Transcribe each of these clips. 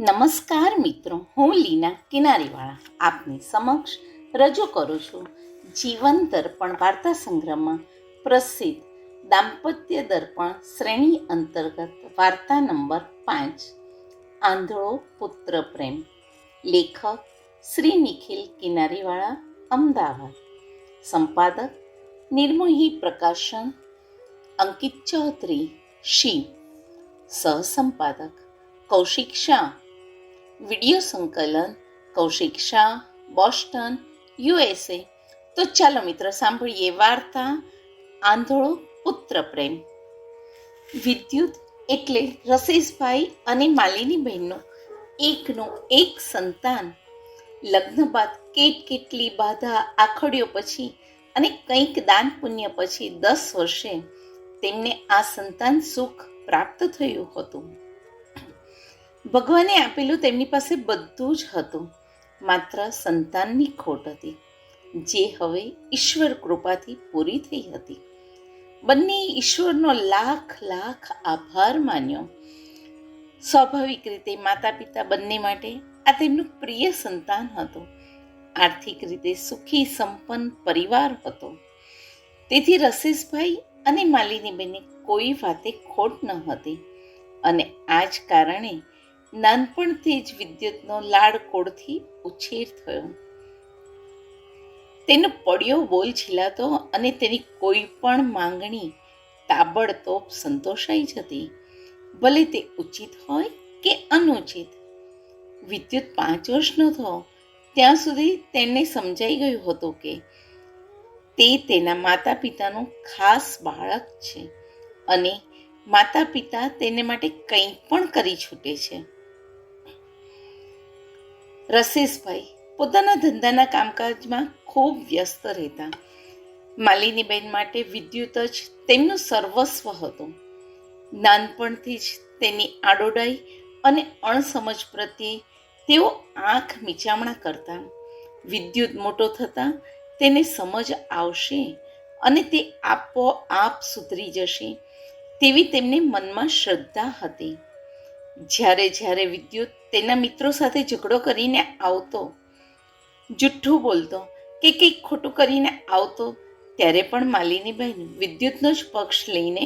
નમસ્કાર મિત્રો, હું લીના કિનારીવાળા. આપની સમક્ષ રજૂ કરું છું જીવન દર્પણ વાર્તા સંગ્રહમાં પ્રસિદ્ધ દાંપત્ય દર્પણ શ્રેણી અંતર્ગત વાર્તા નંબર પાંચ, આંધળો પુત્ર પ્રેમ. લેખક શ્રી નિખિલ કિનારીવાળા, અમદાવાદ. સંપાદક નિર્મોહી પ્રકાશન, અંકિત ચૌધરી, શિવ. સહસંપાદક કૌશિક શાહ. વિડિયો સંકલન, કૌશિક શાહ, બોસ્ટન, યુએસએ. તો ચાલો મિત્રો, સાંભળીએ વાર્તા આંધળો પુત્ર પ્રેમ. વિદ્યુત એટલે રસેશભાઈ અને માલિની બહેનનો, એકનો એક સંતાન. લગ્ન બાદ કેટ કેટલી બાધા, આખડ્યો પછી અને કંઈક દાન પુણ્ય પછી દસ વર્ષે તેમને આ સંતાન સુખ પ્રાપ્ત થયું હતું. ભગવાને આપેલું તેમની પાસે બધું જ હતું, માત્ર સંતાનની ખોટ હતી, જે હવે ઈશ્વર કૃપાથી પૂરી થઈ હતી. બંને ઈશ્વરનો લાખ લાખ આભાર માન્યો. સ્વાભાવિક રીતે માતા પિતા બંને માટે આ તેમનું પ્રિય સંતાન હતું. આર્થિક રીતે સુખી સંપન્ન પરિવાર હતો. તેથી રસીશભાઈ અને માલિનીબેને કોઈ વાતે ખોટ ન હતી. અને આ જ કારણે નાનપણથી જ વિદ્યુતનો લાડકોડથી ઉછેર થયો. તેનો પડ્યો બોલ છીલાતો અને તેની કોઈ પણ માંગણી, તાબડતોબ સંતોષાઈ જતી. ભલે તે ઉચિત હોય કે અનુચિત. વિદ્યુત પાંચ વર્ષનો થયો. ત્યાં સુધી તેને સમજાઈ ગયું હતું કે તે તેના માતા પિતાનું ખાસ બાળક છે અને માતા પિતા તેને માટે કંઈ પણ કરી છૂટે છે. રસેશભાઈ પોતાના ધંધાના કામકાજમાં ખૂબ વ્યસ્ત રહેતા. માલિનીબેન માટે વિદ્યુત જ તેમનું સર્વસ્વ હતું. નાનપણથી જ તેની આડોડાઈ અને અણસમજ પ્રત્યે તેઓ આંખ મીચામણા કરતા. વિદ્યુત મોટો થતાં તેને સમજ આવશે અને તે આપોઆપ સુધરી જશે તેવી તેમને મનમાં શ્રદ્ધા હતી. જ્યારે જ્યારે વિદ્યુત તેના મિત્રો સાથે ઝઘડો કરીને આવતો, જુઠ્ઠું બોલતો કે કંઈક ખોટું કરીને આવતો, ત્યારે પણ માલિની બહેન વિદ્યુતનો જ પક્ષ લઈને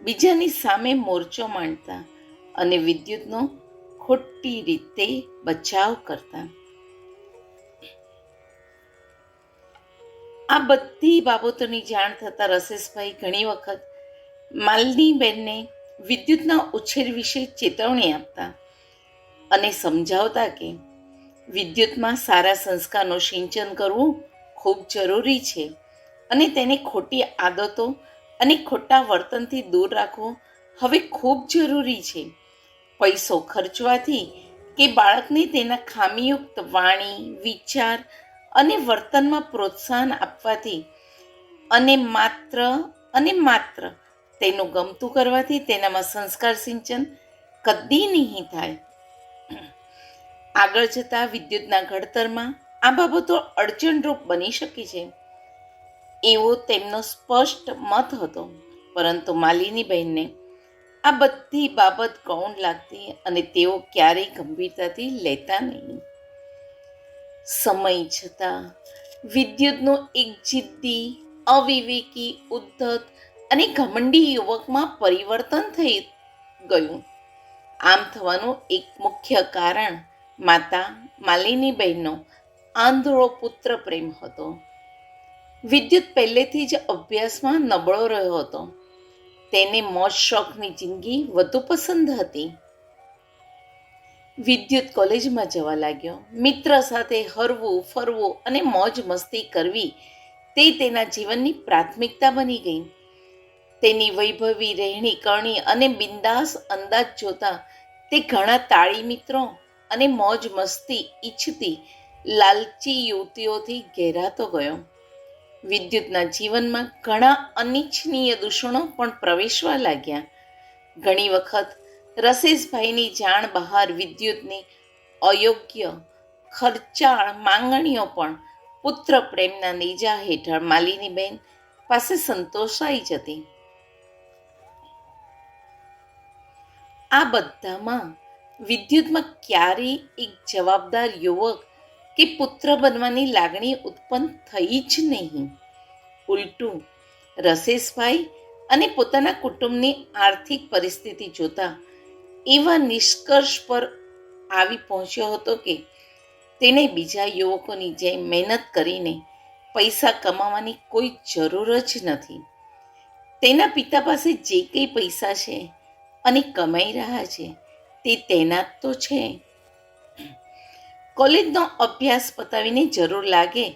બીજાની સામે મોરચો માંડતા અને વિદ્યુતનો ખોટી રીતે બચાવ કરતા. આ બધી બાબતોની જાણ થતાં રસેશભાઈ ઘણી વખત માલની બેનને વિદ્યુતના ઉછેર વિશે ચેતવણી આપતા અને સમજાવતા કે વિદ્યુતમાં સારા સંસ્કારનું સિંચન કરવું ખૂબ જરૂરી છે અને તેને ખોટી આદતો અને ખોટા વર્તનથી દૂર રાખવું હવે ખૂબ જરૂરી છે. પૈસો ખર્ચવાથી કે બાળકને તેના ખામીયુક્ત વાણી, વિચાર અને વર્તનમાં પ્રોત્સાહન આપવાથી અને માત્ર અને માત્ર તેનું ગમતું કરવાથી તેનામાં સંસ્કાર સિંચન કદી નહીં થાય. આગળ જતા વિદ્યુતના ઘડતરમાં આ બાબતો અડચણરૂપ બની શકે છે. એવો તેમનો સ્પષ્ટ મત હતો. પરંતુ માલિની બહેનને આ બધી બાબત ગૌણ લાગતી અને તેઓ ક્યારેય ગંભીરતાથી લેતા નહીં. સમય જતાં વિદ્યુતનો એક જિદ્દી, અવિવેકી, ઉદ્ધત અને ઘમંડી યુવકમાં પરિવર્તન થઈ ગયું. આમ થવાનું એક મુખ્ય કારણ માતા માલિની બહેનનો આંધળો પુત્ર પ્રેમ હતો. વિદ્યુત પહેલેથી જ અભ્યાસમાં નબળો રહ્યો હતો. તેને મોજ શોખની જિંદગી વધુ પસંદ હતી. વિદ્યુત કોલેજમાં જવા લાગ્યો. મિત્ર સાથે હરવું, ફરવું અને મોજ મસ્તી કરવી તે તેના જીવનની પ્રાથમિકતા બની ગઈ. તેની વૈભવી રહેણી, કરણી અને બિંદાસ અંદાજ જોતા તે ઘણા તાળી મિત્રો અને મોજ મસ્તી ઈચ્છતી લાલચી યુવતીઓથી ઘેરાતો ગયો. વિદ્યુતના જીવનમાં ઘણા અનિચ્છનીય દૂષણો પણ પ્રવેશવા લાગ્યા. ઘણી વખત રસેશભાઈની જાણ બહાર વિદ્યુતની અયોગ્ય ખર્ચાળ માંગણીઓ પણ પુત્ર પ્રેમના નેજા હેઠળ માલિનીબેન પાસે સંતોષાઈ જતી. આ બધામાં વિદ્યુતમાં ક્યારેય એક જવાબદાર યુવક કે પુત્ર બનવાની લાગણી ઉત્પન્ન થઈ જ નહીં. ઉલટું, રસેશભાઈ અને પોતાના કુટુંબની આર્થિક પરિસ્થિતિ જોતા એવા નિષ્કર્ષ પર આવી પહોંચ્યો હતો કે તેને બીજા યુવકોની જેમ મહેનત કરીને પૈસા કમાવાની કોઈ જરૂર જ નથી. તેના પિતા પાસે જે કંઈ પૈસા છે અને કમાઈ રહ્યા છે. તે તેના તો છે. કોલેજનો અભ્યાસ પતાવીને જરૂર લાગે.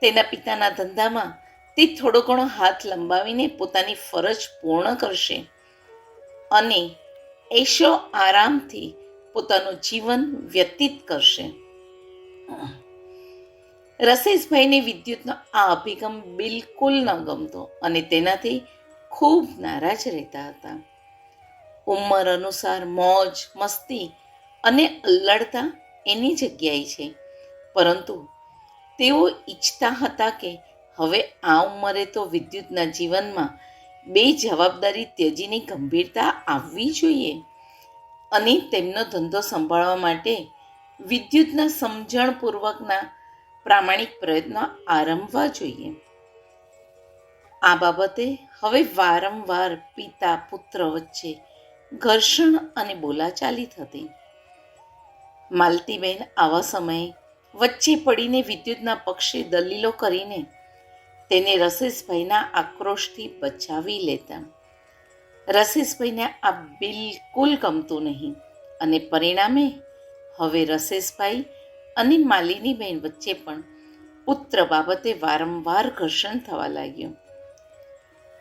તેના પિતાના ધંધામાં તે થોડો ઘણો હાથ લંબાવીને પોતાની ફરજ પૂર્ણ કરશે. અને એશો આરામથી પોતાનું જીવન વ્યતીત કરશે. રસેશભાઈને વિદ્યુતનો આ અભિગમ બિલકુલ ન ગમતો અને તેનાથી ખૂબ નારાજ રહેતા હતા. ઉંમર અનુસાર મોજ, મસ્તી અને અલ્લડતા એની જગ્યાએ છે. પરંતુ તેઓ ઈચ્છતા હતા કે હવે આ ઉંમરે તો વિદ્યુતના જીવનમાં બે જવાબદારી ત્યજીની ગંભીરતા આવવી જોઈએ અને તેમનો ધંધો સંભાળવા માટે વિદ્યુતના સમજણપૂર્વકના પ્રામાણિક પ્રયત્નો આરંભવા જોઈએ. આ બાબતે હવે વારંવાર પિતા, પુત્ર વચ્ચે ઘર્ષણ અને બોલાચાલી થતી. માલતીબેન આવા સમયે વચ્ચે પડીને વિદ્યુતના પક્ષે દલીલો કરીને તેને રસેશભાઈના આક્રોશથી બચાવી લેતા. રસેશભાઈને આ બિલકુલ ગમતું નહીં અને પરિણામે હવે રસેશભાઈ અને માલિનીબેન વચ્ચે પણ પુત્ર બાબતે વારંવાર ઘર્ષણ થવા લાગ્યું.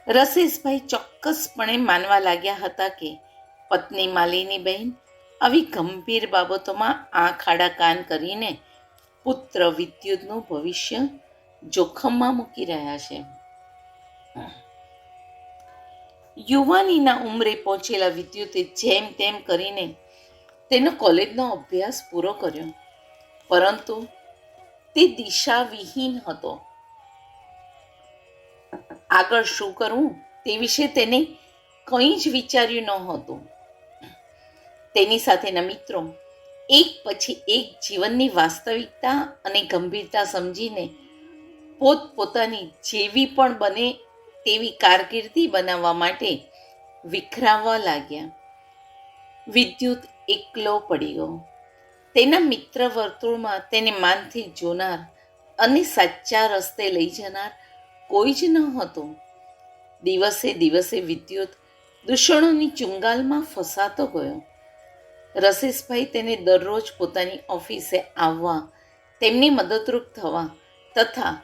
રસેશભાઈ ચોક્કસપણે માનવા લાગ્યા હતા કે પત્ની માલિનીબેન આવી ગંભીર બાબતોમાં આંખ આડા કાન કરીને પુત્ર વિદ્યુતનું ભવિષ્ય જોખમમાં મૂકી રહ્યા છે. યુવાનીના ઉંમરે પહોંચેલા વિદ્યુતે જેમ તેમ કરીને તેનો કોલેજનો અભ્યાસ પૂરો કર્યો. પરંતુ તે દિશાવિહીન હતો. આગળ શું કરવું તે વિશે તેને કંઈ જ વિચાર્યું ન હતું તેની સાથેના મિત્રો. એક પછી એક જીવનની વાસ્તવિકતા અને ગંભીરતા સમજીને પોતપોતાની જેવી પણ બને તેવી કારકિર્દી બનાવવા માટે વિખરાવવા લાગ્યા. વિદ્યુત એકલો પડી ગયો તેના મિત્ર વર્તુળમાં તેને માનથી જોનાર અને સાચા રસ્તે લઈ જનાર કોઈ જ ન હતું. દિવસે દિવસે વિદ્યુત દૂષણોની ચુંગાલમાં ફસાતો ગયો. રસીશભાઈ તેને દરરોજ પોતાની ઓફિસે આવવા, તેમની મદદરૂપ થવા તથા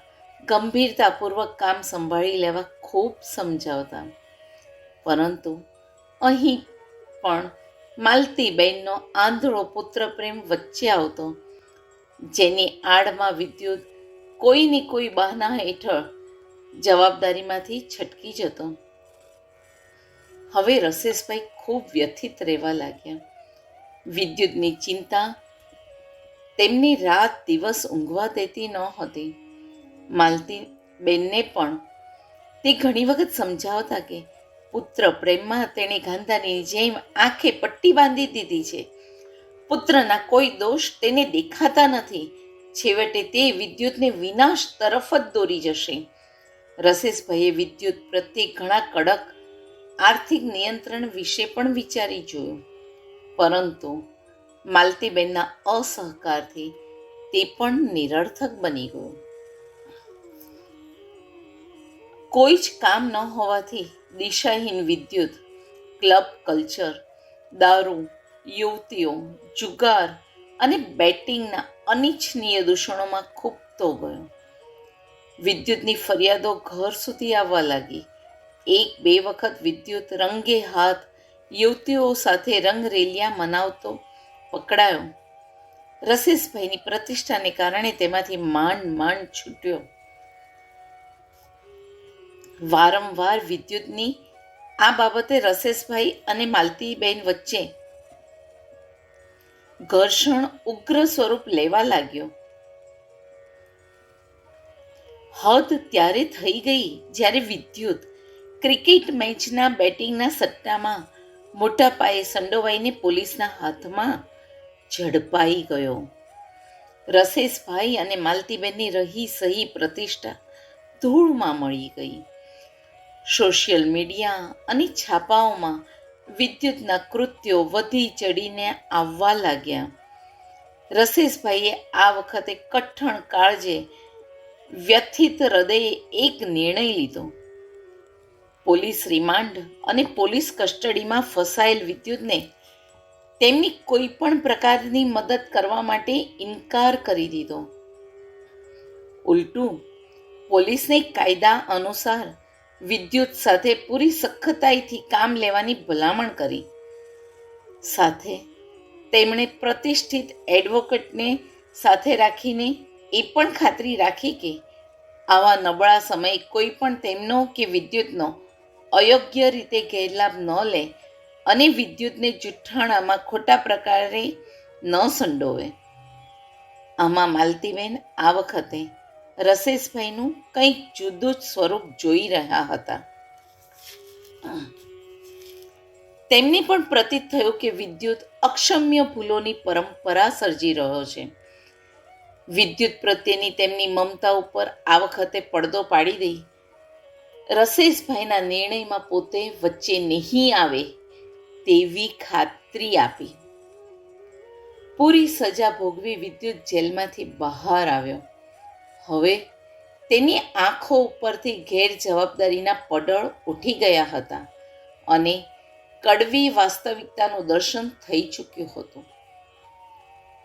ગંભીરતાપૂર્વક કામ સંભાળી લેવા ખૂબ સમજાવતા. પરંતુ અહીં પણ માલતીબેનનો આંધળો પુત્ર પ્રેમ વચ્ચે આવતો, જેની આડમાં વિદ્યુત કોઈની કોઈ બહાના હેઠળ જવાબદારીમાંથી છટકી જતો. હવે રસેશભાઈ ખૂબ વ્યથિત રહેવા લાગ્યા. વિદ્યુતની ચિંતા તેમની રાત દિવસ ઊંઘવા દેતી ન હતી. માલતી બેનને પણ તે ઘણી વખત સમજાવતા કે પુત્ર પ્રેમમાં તેણે ગાંધાની જેમ આંખે પટ્ટી બાંધી દીધી છે. પુત્રના કોઈ દોષ તેને દેખાતા નથી. છેવટે તે વિદ્યુતને વિનાશ તરફ જ દોરી જશે. રસેશભાઈએ વિદ્યુત પ્રત્યે ઘણા કડક આર્થિક નિયંત્રણ વિશે પણ વિચારી જોયું. પરંતુ માલતીબેનના અસહકારથી તે પણ નિરર્થક બની ગયું. કોઈ જ કામ ન હોવાથી દિશાહીન વિદ્યુત, ક્લબ કલ્ચર, દારૂ, યુવતીઓ, જુગાર અને બેટિંગના અનિચ્છનીય દૂષણોમાં ખૂબતો ગયો. વિદ્યુતની ફરિયાદો ઘર સુધી આવવા લાગી. એક બે વખત વિદ્યુત રંગે હાથ યુવતીઓ સાથે રંગરેલિયા મનાવતો, પકડાયો. રસીશભાઈની પ્રતિષ્ઠાને કારણે તેમાંથી માંડ માંડ છૂટ્યો. વારંવાર વિદ્યુતની આ બાબતે રસેશભાઈ અને માલતીબેન વચ્ચે ઘર્ષણ ઉગ્ર સ્વરૂપ લેવા લાગ્યો. હદ ત્યારે થઈ ગઈ જ્યારે વિદ્યુત ક્રિકેટ મેચના બેટિંગના સટ્ટામાં મોટા પાયે સંડોવાઈને પોલીસના હાથમાં ઝડપાઈ ગયો. રસેશભાઈ અને માલતીબેનની રહી સહી પ્રતિષ્ઠા ધૂળમાં મળી ગઈ. સોશિયલ મીડિયા અને છાપાઓમાં વિદ્યુતના કૃત્યો વધી ચડીને આવવા લાગ્યા. રસેશભાઈએ આ વખતે કઠણ કાળજે વ્યથિત હૃદયે એક નિર્ણય લીધો. પોલીસ રિમાન્ડ અને પોલીસ કસ્ટડીમાં ફસાયેલ વિદ્યુતને તેમની કોઈ પણ પ્રકારની મદદ કરવા માટે ઇનકાર કરી દીધો. ઉલટું, પોલીસને કાયદા અનુસાર વિદ્યુત સાથે પૂરી સખતાઈથી કામ લેવાની ભલામણ કરી. સાથે તેમણે પ્રતિષ્ઠિત એડવોકેટને સાથે રાખીને એ પણ ખાતરી રાખી કે આવા નબળા સમયે કોઈ પણ તેમનો કે વિદ્યુતનો અયોગ્ય રીતે ગેરલાભ ન લે અને વિદ્યુતને જુઠ્ઠાણામાં ખોટા પ્રકારે ન સંડોવે. આમાં માલતીબેન આ વખતે રસેશભાઈનું કંઈક જુદું જ સ્વરૂપ જોઈ રહ્યા હતા. તેમની પણ પ્રતીત થયું કે વિદ્યુત અક્ષમ્ય ભૂલોની પરંપરા સર્જી રહ્યો છે. વિદ્યુત પ્રત્યેની તેમની મમતા ઉપર આ વખતે પડદો પાડી દઈ રસેશભાઈના નિર્ણયમાં પોતે વચ્ચે નહીં આવે તેવી ખાતરી આપી. પૂરી સજા ભોગવી વિદ્યુત જેલમાંથી બહાર આવ્યો. હવે તેની આંખો ઉપરથી ગેરજવાબદારીના પડળ ઉઠી ગયા હતા અને કડવી વાસ્તવિકતાનું દર્શન થઈ ચૂક્યું હતું.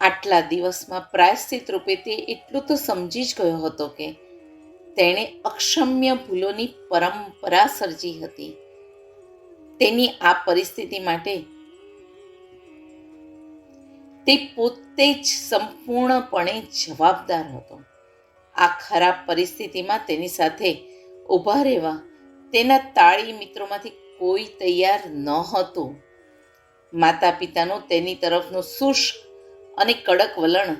આટલા દિવસમાં પ્રાયશ્ચિત રૂપે તે એટલું તો સમજી જ ગયો હતો કે તેણે અક્ષમ્ય ભૂલોની પરંપરા સર્જી હતી. તેની આ પરિસ્થિતિ માટે તે પોતે જ સંપૂર્ણપણે જવાબદાર હતો. આ ખરાબ પરિસ્થિતિમાં તેની સાથે ઊભા રહેવા તેના તાળી મિત્રોમાંથી કોઈ તૈયાર ન હતું. માતા પિતાનું તેની તરફનું શુષ્ક અને કડક વલણ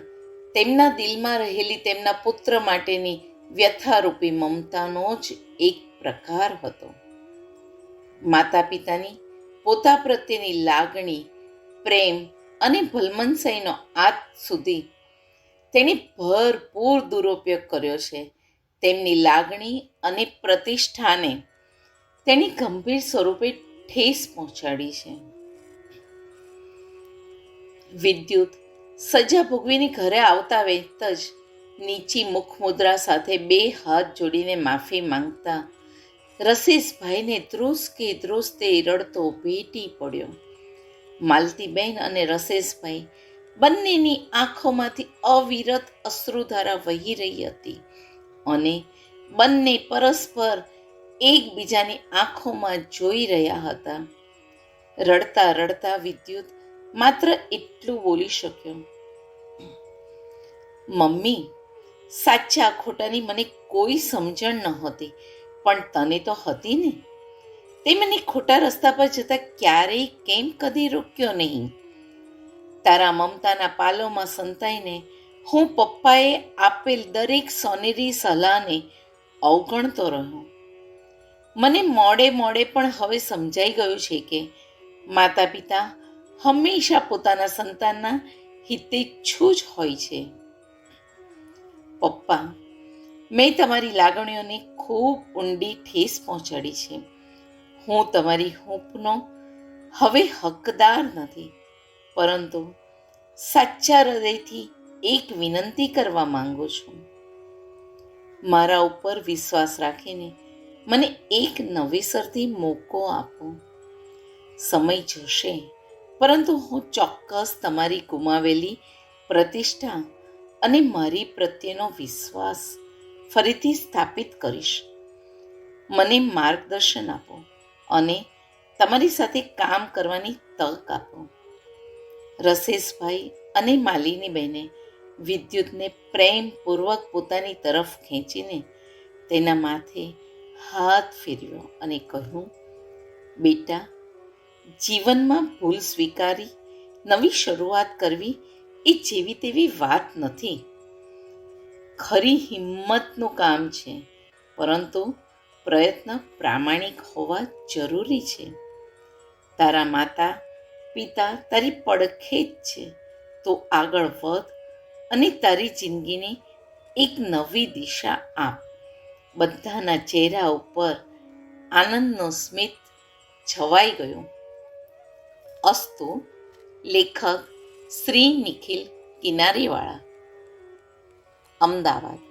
તેમના દિલમાં રહેલી તેમના પુત્ર માટેની વ્યથારૂપી મમતાનો જ એક પ્રકાર હતો. માતા પિતાની પોતા પ્રત્યેની લાગણી, પ્રેમ અને ભલમનસાઈનો આજ સુધી તેણે ભરપૂર દુરુપયોગ કર્યો છે. તેમની લાગણી અને પ્રતિષ્ઠાને તેની ગંભીર સ્વરૂપે ઠેસ પહોંચાડી છે. વિદ્યુત સજા ભોગવીને ઘરે આવતા વેત જ નીચી મુખમુદ્રા સાથે બે હાથ જોડીને માફી માંગતા રસીશભાઈને ધ્રુસકે ધ્રુસતે રડતો ભેટી પડ્યો. માલતીબેન અને રસેશભાઈ બંનેની આંખોમાંથી અવિરત અશ્રુધારા વહી રહી હતી અને બંને પરસ્પર એકબીજાની આંખોમાં જોઈ રહ્યા હતા. રડતા રડતા વિદ્યુત માત્ર એટલું બોલી શક્યો, મમ્મી સાચા ખોટાની મને કોઈ સમજણ ન હતી. પણ તને તો હતી ને. તે મને ખોટા રસ્તા પર જતા ક્યારેય કેમ કદી રોક્યો નહીં. તારા મમતાના પાલોમાં સંતાઈને હું પપ્પાએ આપેલ દરેક સોનેરી સલાહને અવગણતો રહ્યો. મને મોડે મોડે પણ હવે સમજાઈ ગયું છે કે માતા પિતા હંમેશા પોતાના સંતાનના હિતે છૂ જ હોય છે. પપ્પા. મેં તમારી લાગણીઓને ખૂબ ઊંડી ઠેસ પહોંચાડી છે. હું તમારી હૂંફનો હવે હકદાર નથી, પરંતુ સાચા હૃદયથી એક વિનંતી કરવા માંગુ છું. મારા ઉપર વિશ્વાસ રાખીને મને એક નવેસરથી મોકો આપો. સમય જશે, પરંતુ હું ચોક્કસ તમારી ગુમાવેલી પ્રતિષ્ઠા અને મારી પ્રત્યેનો વિશ્વાસ ફરીથી સ્થાપિત કરીશ. મને માર્ગદર્શન આપો અને તમારી સાથે કામ કરવાની તક આપો. રસેશભાઈ અને માલિની બહેને વિદ્યુતને પ્રેમપૂર્વક પોતાની તરફ ખેંચીને તેના માથે હાથ ફેર્યો અને કહ્યું, બેટા, જીવનમાં ભૂલ સ્વીકારી, નવી શરૂઆત કરવી એ જેવી તેવી વાત નથી. ખરી હિંમતનું કામ છે, પરંતુ પ્રયત્ન પ્રામાણિક હોવા જરૂરી છે. તારા માતા, પિતા તારી પડખે જ છે, તો આગળ વધ અને તારી જિંદગીને એક નવી દિશા આપ. બધાના ચહેરા ઉપર આનંદનો સ્મિત છવાઈ ગયો. અસ્તુ, લેખક શ્રી નિખિલ કિનારીવાળા અમદાવાદ.